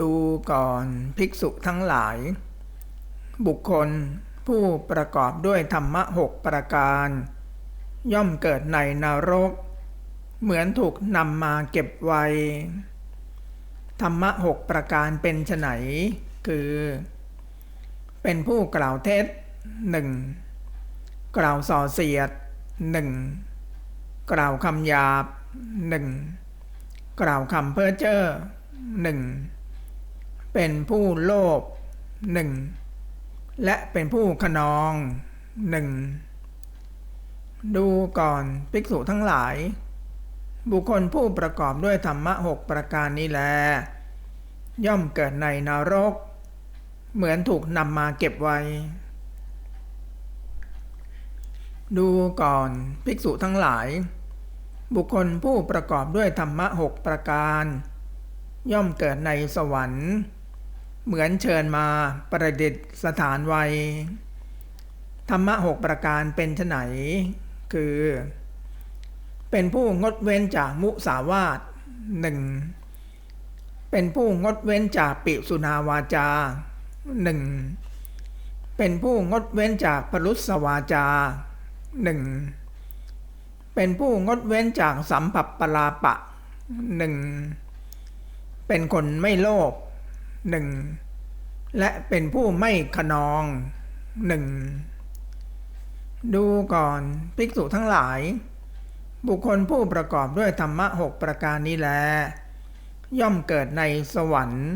ดูก่อนภิกษุทั้งหลาย บุคคลผู้ประกอบด้วยธรรมะหกประการ ย่อมเกิดในนรก เหมือนถูกนำมาเก็บไว้ ธรรมะหกประการเป็นไฉนคือ เป็นผู้กล่าวเท็จหนึ่งกล่าวส่อเสียดหนึ่งกล่าวคำหยาบหนึ่งกล่าวคำเพ้อเจ้อหนึ่ง เป็นผู้โลภหนึ่งและเป็นผู้ขนองหนึ่งดูก่อนภิกษุทั้งหลาย บุคคลผู้ประกอบด้วยธรรมะหกประการนี้แล ย่อมเกิดในนรก เหมือนถูกนำมาเก็บไว้ ดูก่อนภิกษุทั้งหลาย บุคคลผู้ประกอบด้วยธรรมะหกประการ ย่อมเกิดในสวรรค์ เหมือนเชิญมาประดิษฐานไว้ธรรมะหกประการเป็นไฉนคือ เป็นผู้งดเว้นจากมุสาวาทหนึ่งเป็นผู้งดเว้นจากปิสุนาวาจาหนึ่งเป็นผู้งดเว้นจากปรุสวาจาหนึ่งเป็นผู้งดเว้นจากสัมผัสปลาปะหนึ่งเป็นคนไม่โลภหนึ่ง และเป็นผู้ไม่ขนองหนึ่งดูก่อนภิกษุทั้งหลาย บุคคลผู้ประกอบด้วยธรรมะหกประการนี้แล ย่อมเกิดในสวรรค์